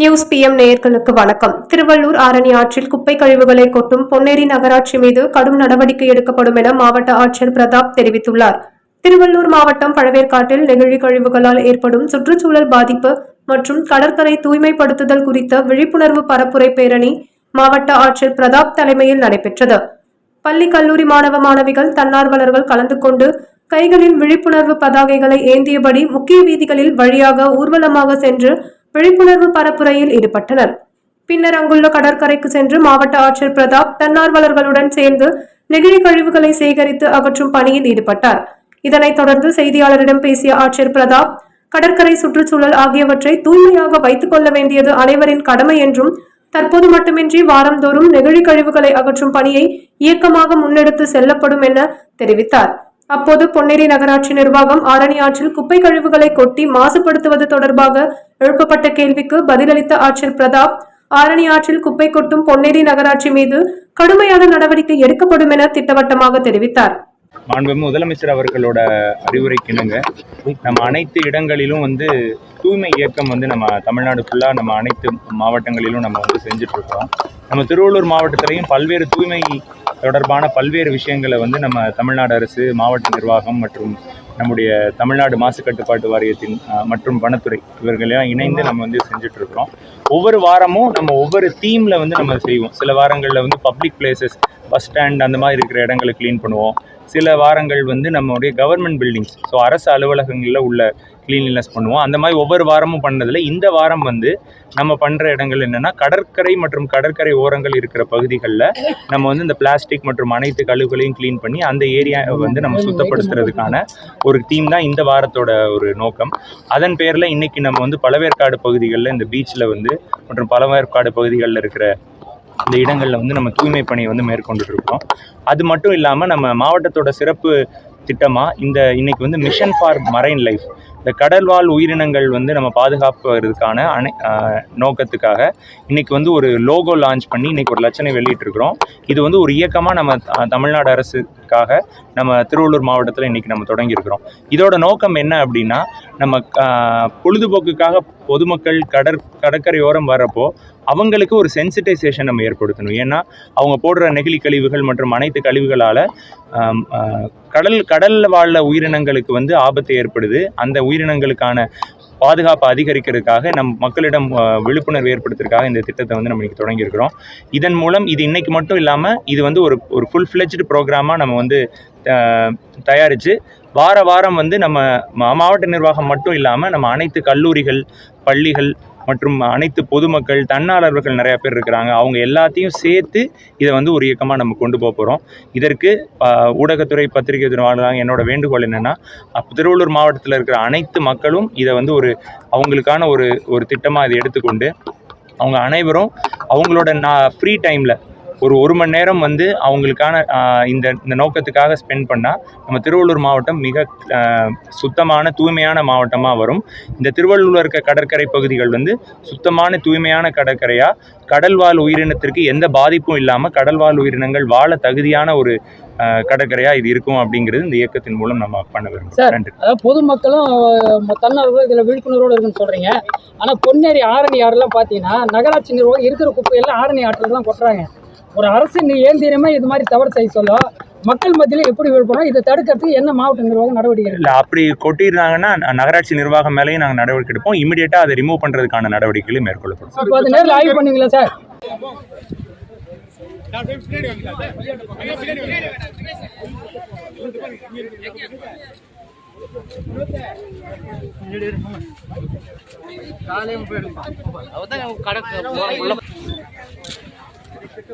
News PM நேயர்களுக்கு வணக்கம். திருவள்ளூர் ஆரணி ஆற்றில் குப்பை கழிவுகளை கொட்டும் பொன்னேரி நகராட்சி மீது கடும் நடவடிக்கை எடுக்கப்படும் என மாவட்ட ஆட்சியர் பிரதாப் தெரிவித்துள்ளார். திருவள்ளூர் மாவட்டம் பழவேற்காட்டில் நெகிழி கழிவுகளால் ஏற்படும் சுற்றுச்சூழல் பாதிப்பு மற்றும் கடற்கரை தூய்மைப்படுத்துதல் குறித்த விழிப்புணர்வு பரப்புரை பேரணி மாவட்ட ஆட்சியர் பிரதாப் தலைமையில் நடைபெற்றது. பள்ளி கல்லூரி மாணவ மாணவிகள் தன்னார்வலர்கள் கலந்து கொண்டு கைகளில் விழிப்புணர்வு பதாகைகளை ஏந்தியபடி முக்கிய வீதிகளில் வழியாக ஊர்வலமாக சென்று விழிப்புணர்வு பரப்புரையில் ஈடுபட்டனர். பின்னர் அங்குள்ள கடற்கரைக்கு சென்று மாவட்ட ஆட்சியர் பிரதாப் தன்னார்வலர்களுடன் சேர்ந்து நெகிழி கழிவுகளை சேகரித்து அகற்றும் பணியில் ஈடுபட்டார். இதனைத் தொடர்ந்து செய்தியாளரிடம் பேசிய ஆட்சியர் பிரதாப் கடற்கரை சுற்றுச்சூழல் ஆகியவற்றை தூய்மையாக வைத்துக் கொள்ள வேண்டியது அனைவரின் கடமை என்றும் தற்போது மட்டுமின்றி வாரந்தோறும் நெகிழி கழிவுகளை அகற்றும் பணியை இயக்கமாக முன்னெடுத்து செல்லப்படும் என தெரிவித்தார். அப்போது பொன்னேரி நகராட்சி நிர்வாகம் ஆரணி ஆற்றில் குப்பை கழிவுகளை கொட்டி மாசுபடுத்துவது தொடர்பாக எழுப்பப்பட்ட கேள்விக்கு பதிலளித்த ஆட்சியர் பிரதாப் ஆரணி ஆற்றில் குப்பை கொட்டும் பொன்னேரி நகராட்சி மீது கடுமையான நடவடிக்கை எடுக்கப்படும் என திட்டவட்டமாக தெரிவித்தார். மாண்பு முதலமைச்சர் அவர்களோட அறிவுரைக்கிணுங்க நம்ம அனைத்து இடங்களிலும் வந்து தூய்மை இயக்கம் வந்து நம்ம தமிழ்நாடு ஃபுல்லாக நம்ம அனைத்து மாவட்டங்களிலும் நம்ம வந்து செஞ்சுட்டு இருக்கோம். நம்ம திருவள்ளூர் மாவட்டத்திலையும் பல்வேறு தூய்மை தொடர்பான பல்வேறு விஷயங்களை வந்து நம்ம தமிழ்நாடு அரசு மாவட்ட நிர்வாகம் மற்றும் நம்முடைய தமிழ்நாடு மாசு கட்டுப்பாட்டு வாரியத்தின் மற்றும் வனத்துறை இவர்களெல்லாம் இணைந்து நம்ம வந்து செஞ்சுட்டு இருக்கிறோம் ஒவ்வொரு வாரமும் நம்ம ஒவ்வொரு தீமில் வந்து நம்ம செய்வோம். சில வாரங்களில் வந்து பப்ளிக் பிளேசஸ் பஸ் ஸ்டாண்ட் அந்த மாதிரி இருக்கிற இடங்களை க்ளீன் பண்ணுவோம். சில வாரங்கள் வந்து நம்மளுடைய கவர்மெண்ட் பில்டிங்ஸ் ஸோ அரசு அலுவலகங்களில் உள்ள க்ளீன்லினஸ் பண்ணுவோம். அந்த மாதிரி ஒவ்வொரு வாரமும் பண்ணதில் இந்த வாரம் வந்து நம்ம பண்ணுற இடங்கள் என்னென்னா கடற்கரை மற்றும் கடற்கரை ஓரங்கள் இருக்கிற பகுதிகளில் நம்ம வந்து இந்த பிளாஸ்டிக் மற்றும் அனைத்து கழிவுகளையும் க்ளீன் பண்ணி அந்த ஏரியாவை வந்து நம்ம சுத்தப்படுத்துறதுக்கான ஒரு தீம் தான் இந்த வாரத்தோட ஒரு நோக்கம். அதன் பேரில் இன்றைக்கி நம்ம வந்து பழவேற்காடு பகுதிகளில் இந்த பீச்சில் வந்து மற்றும் பழவேற்காடு பகுதிகளில் இருக்கிற இந்த இடங்களில் வந்து நம்ம தூய்மை பணியை வந்து மேற்கொண்டுட்ருக்கோம் அது மட்டும் இல்லாமல் நம்ம மாவட்டத்தோட சிறப்பு திட்டமாக இந்த இன்னைக்கு வந்து மிஷன் ஃபார் மரைன் லைஃப் இந்த கடல்வாழ் உயிரினங்கள் வந்து நம்ம பாதுகாப்புறதுக்கான அனை நோக்கத்துக்காக இன்றைக்கி வந்து ஒரு லோகோ லான்ச் பண்ணி இன்றைக்கி ஒரு லட்சணை வெளியிட்டிருக்கிறோம். இது வந்து ஒரு இயக்கமாக நம்ம த- தமிழ்நாடு அரசுக்காக நம்ம திருவள்ளூர் மாவட்டத்தில் இன்னைக்கு நம்ம தொடங்கியிருக்கிறோம். இதோட நோக்கம் என்ன அப்படின்னா நம்ம பொழுதுபோக்குக்காக பொதுமக்கள் கடற் கடற்கரையோரம் வர்றப்போ அவங்களுக்கு ஒரு சென்சிட்டைசேஷன் நம்ம ஏற்படுத்தணும். ஏன்னா அவங்க போடுற நெகிழி கழிவுகள் மற்றும் அனைத்து கழிவுகளால் கடல் கடலில் வாழ உயிரினங்களுக்கு வந்து ஆபத்து ஏற்படுது. அந்த உயிரினங்களுக்கான பாதுகாப்பை அதிகரிக்கிறதுக்காக நம் மக்களிடம் விழிப்புணர்வு ஏற்படுத்துறதுக்காக இந்த திட்டத்தை வந்து நம்ம இன்னைக்கு தொடங்கியிருக்கிறோம். இதன் மூலம் இது இன்னைக்கு மட்டும் இல்லாமல் இது வந்து ஒரு ஒரு ஃபுல் ஃப்ளெஜ்டு ப்ரோக்ராமாக நம்ம வந்து தயாரித்து வார வாரம் வந்து நம்ம மா- மாவட்ட நிர்வாகம் மட்டும் இல்லாமல் நம்ம அனைத்து கல்லூரிகள் பள்ளிகள் மற்றும் அனைத்து பொதுமக்கள் தன்னார்வர்கள் நிறைய பேர் இருக்கிறாங்க. அவங்க எல்லாத்தையும் சேர்த்து இதை வந்து ஒரு இயக்கமாக நம்ம கொண்டு போக போகிறோம் இதற்கு ஊடகத்துறை பத்திரிகை துறையாளராக என்னோட வேண்டுகோள் என்னென்னா திருவள்ளூர் மாவட்டத்தில் இருக்கிற அனைத்து மக்களும் இதை வந்து ஒரு அவங்களுக்கான ஒரு ஒரு திட்டமாக இதை எடுத்துக்கொண்டு அவங்க அனைவரும் அவங்களோட நான் ஃப்ரீ டைமில் ஒரு ஒரு மணி நேரம் வந்து அவங்களுக்கான இந்த இந்த நோக்கத்துக்காக ஸ்பெண்ட் பண்ணால் நம்ம திருவள்ளூர் மாவட்டம் மிக சுத்தமான தூய்மையான மாவட்டமாக வரும். இந்த திருவள்ளூரில் இருக்க கடற்கரை பகுதிகள் வந்து சுத்தமான தூய்மையான கடற்கரையாக கடல்வாழ் உயிரினத்திற்கு எந்த பாதிப்பும் இல்லாமல் கடல்வாழ் உயிரினங்கள் வாழ தகுதியான ஒரு ஆஹ், கடற்கரையா இது இருக்கும் அப்படிங்கிறது இந்த இயக்கத்தின் மூலம் நம்ம பண்ண விரும்புகிறோம் சார். நன்றி. அதாவது பொதுமக்களும் அஹ், தன்னார்வலர்களும் இதில் விழிப்புணர்வோடு இருக்குன்னு சொல்கிறீங்க ஆனால் பொன்னேரி ஆரணி ஆறுலாம் பார்த்தீங்கன்னா நகராட்சி நிர்வாகம் இருக்கிற குப்பையெல்லாம் ஆரணி ஆற்றில் தான் கொட்டுறாங்க. ஒரு அரசு நீ ஏந்திரமே இது மாதிரி தவறு செய்ய சொல்ல? மக்கள் மத்தியில் எப்படி விழுப்பணும் இதை தடுக்கிறதுக்கு என்ன மாவட்ட நிர்வாகம் நடவடிக்கை இல்லை அப்படி கொட்டிடுறாங்கன்னா ந- நகராட்சி நிர்வாகம் மேலேயும் நாங்கள் நடவடிக்கை எடுப்போம். இமீடியட்டாக அதை ரிமூவ் பண்ணுறதுக்கான நடவடிக்கைகளும் மேற்கொள்ளப்படும். இப்போ அது நேரில் ஆய்வு பண்ணீங்களா சார்?